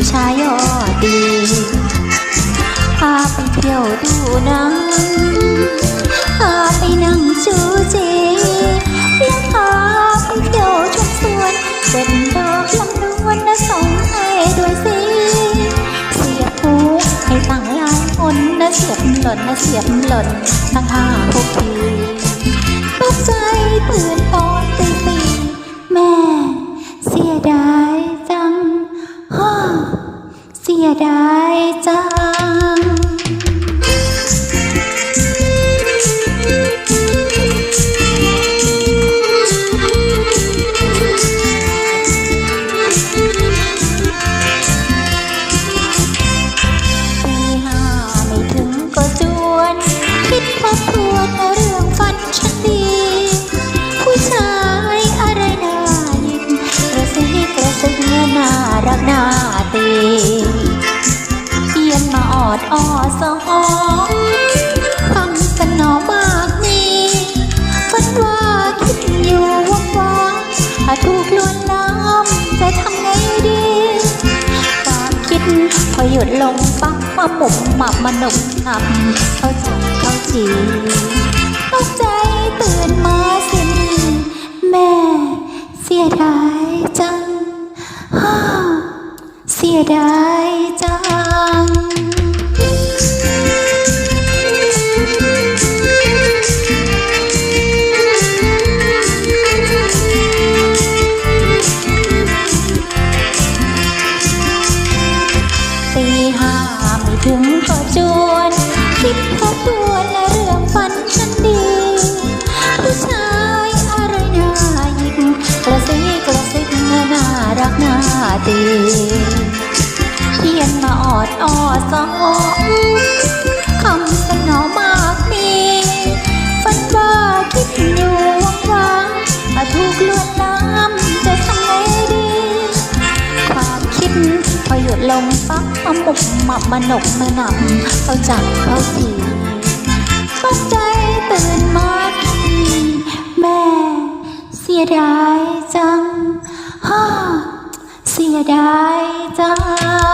ผู้ชายยอดดีพาไปเที่ยวดูหนังพาไปนั่งจูจีแล้วพาไปเที่ยวชมสวนเป็นดอกลำดวนนะส่งให้ด้วยสิ เสียบหูให้ตั้งหลายคนนะเสียบหล่นนะเสียบหล่นตั้งห้าหกทีตกใจายอะไรน่ายิกกระซิบกระซิบน่ารักน่าตี เทียนมาออดอ้อสองฟังสนอมากมีฝันว่าคิดอยู่ว่างๆถ้าถูกลวนลามจะทำไงดีความคิดพอหยุดลงปักมาหมุมหมับมาหนุกหนับเข้าจับเข้าจีตกใจตื่นมาสิแม่เสียดายจังฮ่าเสียดายจัง ห้าไม่ถึงก็จวน คิดทบทวนเรื่องฝันฉันดี ผู้ชายอะไรน่าหยิกกระซิบกระซิบน่ารักน่าตีเขียนมาออดอ้อสอง มาหมุกหมับมาหนกมาหนับเขาจับเขาทีตกใจตื่นมาทีแม่ เสียดายจังฮ่าเสียดายจัง